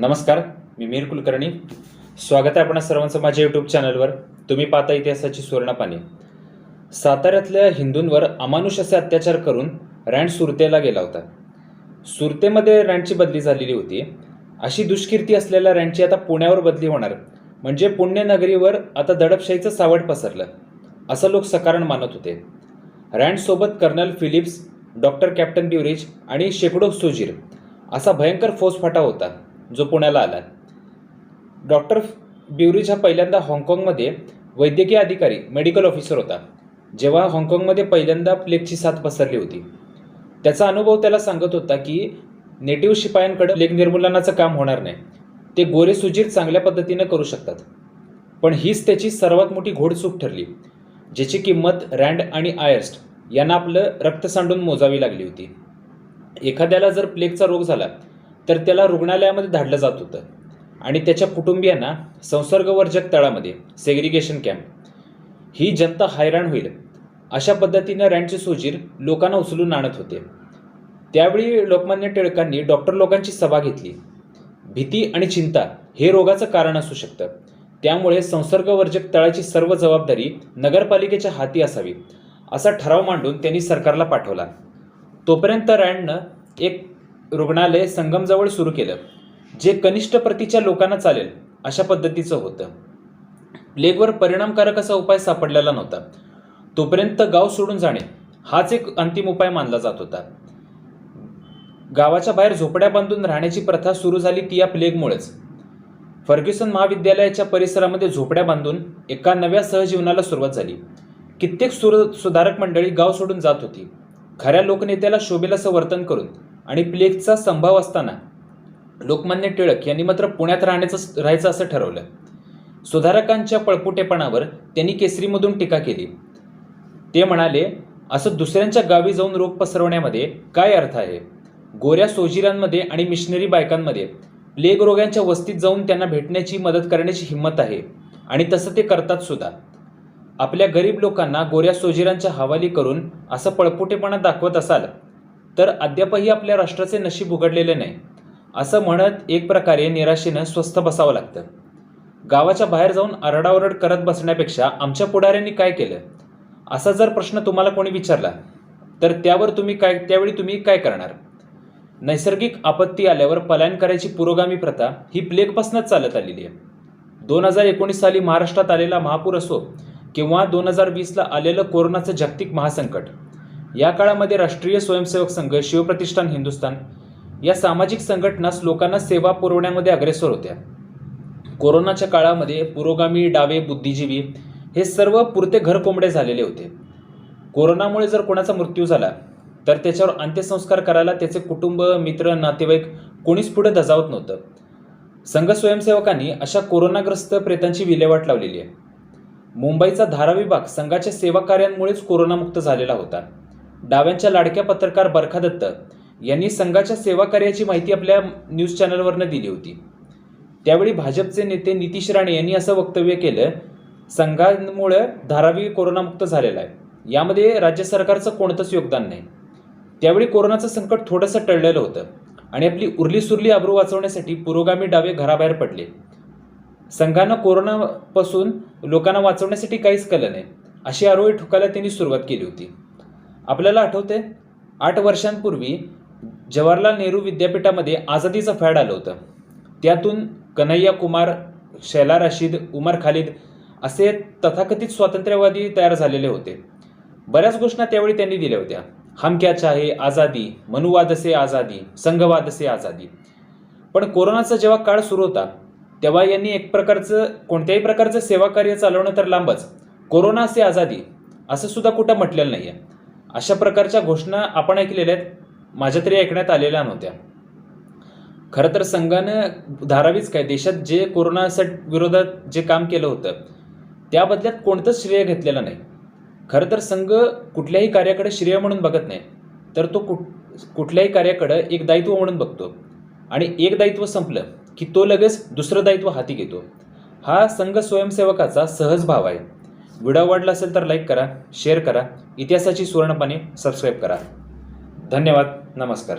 नमस्कार मी मीर कुलकर्णी. स्वागत आहे आपणा सर्वांचं माझ्या यूट्यूब चॅनलवर तुम्ही पाहता इतिहासाची सुवर्णपाने. साताऱ्यातल्या हिंदूंवर अमानुष असे अत्याचार करून रँड सुरतेला गेला होता. सुरतेमध्ये रँडची बदली झालेली होती. अशी दुष्कीर्ती असलेल्या रँडची आता पुण्यावर बदली होणार. म्हणजे पुण्यनगरीवर आता दडपशाहीचं सावट पसरलं. असं लोक सकारण मानत होते. रँडसोबत कर्नल फिलिप्स डॉक्टर कॅप्टन ब्युरिज आणि शेकडो सुजीर असा भयंकर फौजफाटा होता. जो पुण्याला आला. डॉक्टर ब्युरिज हा पहिल्यांदा हाँगकाँगमध्ये वैद्यकीय अधिकारी मेडिकल ऑफिसर होता. जेव्हा हाँगकाँगमध्ये पहिल्यांदा प्लेगची साथ पसरली होती. त्याचा अनुभव त्याला सांगत होता की नेटिव्ह शिपायांकडे प्लेग निर्मूलनाचं काम होणार नाही. ते गोरे सुजीर चांगल्या पद्धतीनं करू शकतात. पण हीच त्याची सर्वात मोठी घोडचूक ठरली ज्याची किंमत रँड आणि आयर्स्ट यांना आपलं रक्त सांडून मोजावी लागली होती. एखाद्याला जर प्लेगचा रोग झाला तर त्याला रुग्णालयामध्ये धाडलं जात होतं. आणि त्याच्या कुटुंबियांना संसर्गवर्जक तळामध्ये सेग्रिगेशन कॅम्प ही जनता हैराण होईल. अशा पद्धतीनं रँडचे सोजीर लोकांना उचलून आणत होते. त्यावेळी लोकमान्य टिळकांनी डॉक्टर लोकांची सभा घेतली. भीती आणि चिंता हे रोगाचं कारण असू शकतं. त्यामुळे संसर्गवर्जक तळाची सर्व जबाबदारी नगरपालिकेच्या हाती असावी असा ठराव मांडून त्यांनी सरकारला पाठवला. तोपर्यंत रँडनं एक रुग्णालय संगमजवळ सुरू केलं जे कनिष्ठ प्रतीच्या लोकांना चालेल अशा पद्धतीचं होतं. प्लेगवर परिणामकारक असा उपाय सापडलेला नव्हता. तोपर्यंत गाव सोडून जाणे हाच एक अंतिम उपाय मानला जात होता. गावाच्या बाहेर झोपड्या बांधून राहण्याची प्रथा सुरू झाली ती या प्लेगमुळेच फर्ग्युसन महाविद्यालयाच्या परिसरामध्ये झोपड्या बांधून एका नव्या सहजीवनाला सुरुवात झाली. कित्येक सुर सुधारक मंडळी गाव सोडून जात होती. खऱ्या लोकनेत्याला शोभेलाचं वर्तन करून आणि प्लेगचा संभाव असताना लोकमान्य टिळक यांनी मात्र पुण्यात राहण्याचं राहायचं असं ठरवलं. सुधारकांच्या पळपुटेपणावर त्यांनी केसरीमधून टीका केली. ते म्हणाले असं दुसऱ्यांच्या गावी जाऊन रोग पसरवण्यामध्ये काय अर्थ आहे? गोऱ्या सोजिरांमध्ये आणि मिशनरी बायकांमध्ये प्लेग रोग्यांच्या वस्तीत जाऊन त्यांना भेटण्याची मदत करण्याची हिंमत आहे आणि तसं ते करतात सुद्धा. आपल्या गरीब लोकांना गोऱ्या सोजिरांच्या हवाली करून असं पळपुटेपणा दाखवत असाल तर अद्यापही आपल्या राष्ट्राचे नशीब उघडलेले नाही. असं म्हणत एक प्रकारे निराशेनं स्वस्थ बसावं लागतं. गावाच्या बाहेर जाऊन आरडाओरड करत बसण्यापेक्षा आमच्या पुढाऱ्यांनी काय केलं? असा जर प्रश्न तुम्हाला कोणी विचारला तर त्यावर तुम्ही काय त्यावेळी तुम्ही काय करणार? नैसर्गिक आपत्ती आल्यावर पलायन करायची पुरोगामी प्रथा ही प्लेगपासूनच चालत आलेली आहे. दोन हजार एकोणीस साली महाराष्ट्रात आलेला महापूर असो किंवा दोन हजार वीसला आलेलं कोरोनाचं जागतिक महासंकट या काळामध्ये राष्ट्रीय स्वयंसेवक संघ शिवप्रतिष्ठान हिंदुस्थान या सामाजिक संघटनास लोकांना सेवा पुरवण्यामध्ये अग्रेसर होत्या. कोरोनाच्या काळामध्ये पुरोगामी डावे बुद्धिजीवी हे सर्व पुरते घरकोंबडे झालेले होते. कोरोनामुळे जर कोणाचा मृत्यू झाला तर त्याच्यावर अंत्यसंस्कार करायला त्याचे कुटुंब मित्र नातेवाईक कोणीच पुढे धजावत नव्हतं. संघ स्वयंसेवकांनी अशा कोरोनाग्रस्त प्रेतांची विल्हेवाट लावलेली आहे. मुंबईचा धारा विभाग संघाच्या सेवा कार्यांमुळेच कोरोनामुक्त झालेला होता. डाव्यांच्या लाडक्या पत्रकार बरखा दत्त यांनी संघाच्या सेवा कार्याची माहिती आपल्या न्यूज चॅनलवरनं दिली होती. त्यावेळी भाजपचे नेते नितीश राणे यांनी असं वक्तव्य केलं संघांमुळे धारावी कोरोनामुक्त झालेला आहे. यामध्ये राज्य सरकारचं कोणतंच योगदान नाही. त्यावेळी कोरोनाचं संकट थोडंसं टळलेलं होतं आणि आपली उरली सुरली आबरू वाचवण्यासाठी पुरोगामी डावे घराबाहेर पडले. संघानं कोरोनापासून लोकांना वाचवण्यासाठी काहीच केलं नाही अशी आरोळी ठोकायला त्यांनी सुरुवात केली होती. आपल्याला आठवते? आठ वर्षांपूर्वी जवाहरलाल नेहरू विद्यापीठामध्ये आझादीचं फॅड आलं होतं. त्यातून कन्हैया कुमार शैला रशीद उमर खालिद असे तथाकथित स्वातंत्र्यवादी तयार झालेले होते. बऱ्याच घोषणा त्यावेळी त्यांनी दिल्या होत्या. हम क्या चाहे आझादी मनुवाद से आझादी संघवाद से आझादी. पण कोरोनाचा जेव्हा काळ सुरू होता तेव्हा यांनी एक प्रकारचं कोणत्याही प्रकारचं सेवा कार्य चालवणं तर लांबच. कोरोना से आझादी असं सुद्धा कुठं म्हटलेलं नाही आहे अशा प्रकारच्या घोषणा आपण ऐकलेल्या आहेत. माझ्या तरी ऐकण्यात आलेल्या नव्हत्या. खरं तर संघानं धारावीच काय देशात जे कोरोना विरोधात जे काम केलं होतं त्या बदल्यात कोणतंच श्रेय घेतलेलं नाही. खरं तर संघ कुठल्याही कार्याकडे श्रेय म्हणून बघत नाही तर तो कुठ कुठल्याही कार्याकडं एक दायित्व म्हणून बघतो. आणि एक दायित्व संपलं की तो लगेच दुसरं दायित्व हाती घेतो. हा संघ स्वयंसेवकाचा सहज भाव आहे. व्हिडिओ आवडला असेल तर लाईक करा शेअर करा. इतिहासाची सुवर्णपाने सबस्क्राईब करा. धन्यवाद नमस्कार.